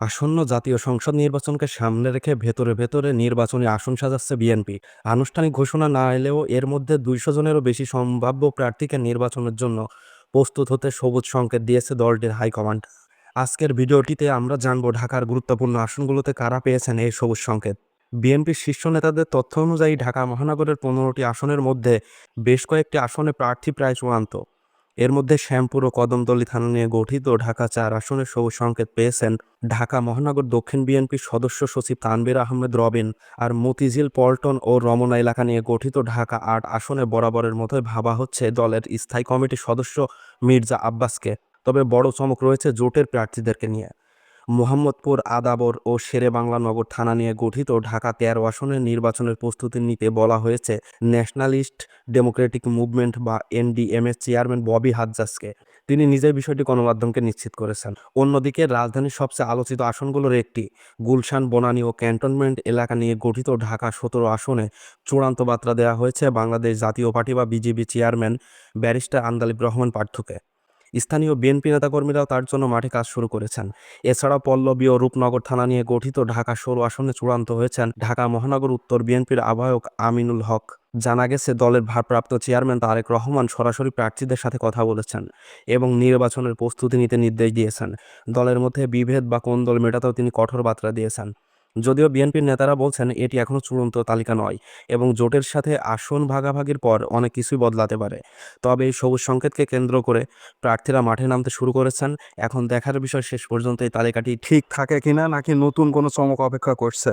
আসন্ন জাতীয় সংসদ নির্বাচনকে সামনে রেখে ভেতরে ভেতরে নির্বাচনী আসন সাজাচ্ছে বিএনপি। আনুষ্ঠানিক ঘোষণা না এলেও এর মধ্যে দুইশো জনেরও বেশি সম্ভাব্য প্রার্থীকে নির্বাচনের জন্য প্রস্তুত হতে সবুজ সংকেত দিয়েছে দলটির হাইকমান্ড। আজকের ভিডিওটিতে আমরা জানব ঢাকার গুরুত্বপূর্ণ আসনগুলোতে কারা পেয়েছেন এই সবুজ সংকেত। বিএনপির শীর্ষ নেতাদের তথ্য অনুযায়ী ঢাকা মহানগরের পনেরোটি আসনের মধ্যে বেশ কয়েকটি আসনে প্রার্থী প্রায় চূড়ান্ত। এর মধ্যে শ্যামপুর ও কদমতলী থানা নিয়ে গঠিত ঢাকা চার আসনের সবুজ সংকেত পেয়েছেন ঢাকা মহানগর দক্ষিণ বিএনপির সদস্য সচিব তানবির আহমেদ রবিন আর মতিঝিল, পল্টন ও রমনা এলাকা নিয়ে গঠিত ঢাকা আট আসনে বরাবরের মতোই ভাবা হচ্ছে দলের স্থায়ী কমিটির সদস্য মির্জা আব্বাসকে। তবে বড় চমক রয়েছে জোটের প্রার্থীদেরকে নিয়ে। মোহাম্মদপুর, আদাবর ও শেরে বাংলা নগর থানা নিয়ে গঠিত ঢাকা তেরো আসনের নির্বাচনের প্রস্তুতি নিতে বলা হয়েছে ন্যাশনালিস্ট ডেমোক্রেটিক মুভমেন্ট বা এনডিএমএর চেয়ারম্যান ববি হাজ্জাসকে তিনি নিজের বিষয়টি গণমাধ্যমকে নিশ্চিত করেছেন। অন্যদিকে রাজধানীর সবচেয়ে আলোচিত আসনগুলোর একটি, গুলশান, বনানী ও ক্যান্টনমেন্ট এলাকা নিয়ে গঠিত ঢাকা সতেরো আসনে চূড়ান্ত বার্তা দেওয়া হয়েছে বাংলাদেশ জাতীয় পার্টি বা BJP chairman barrister Andalib Rahman পার্থকে। স্থানীয় বিএনপি নেতাকর্মীরাও তার জন্য মাঠে কাজ শুরু করেছেন। এছাড়া পল্লবী ও রূপনগর থানা নিয়ে গঠিত ঢাকা ষোলো আসনে চূড়ান্ত হয়েছেন ঢাকা মহানগর উত্তর বিএনপির আহ্বায়ক আমিনুল হক। জানা গেছে, দলের ভারপ্রাপ্ত চেয়ারম্যান তারেক রহমান সরাসরি প্রার্থীদের সাথে কথা বলেছেন এবং নির্বাচনের প্রস্তুতি নিতে নির্দেশ দিয়েছেন। দলের মধ্যে বিভেদ বা কোন দল মেটাতেও তিনি কঠোর বার্তা দিয়েছেন। যদিও বিএনপির নেতারা বলছেন এটি এখনও চূড়ান্ত তালিকা নয় এবং জোটের সাথে আসন ভাগাভাগির পর অনেক কিছুই বদলাতে পারে। তবে এই সবুজ সংকেতকে কেন্দ্র করে প্রার্থীরা মাঠে নামতে শুরু করেছেন। এখন দেখার বিষয় শেষ পর্যন্ত এই তালিকাটি ঠিক থাকে কিনা নাকি নতুন কোনো চমক অপেক্ষা করছে?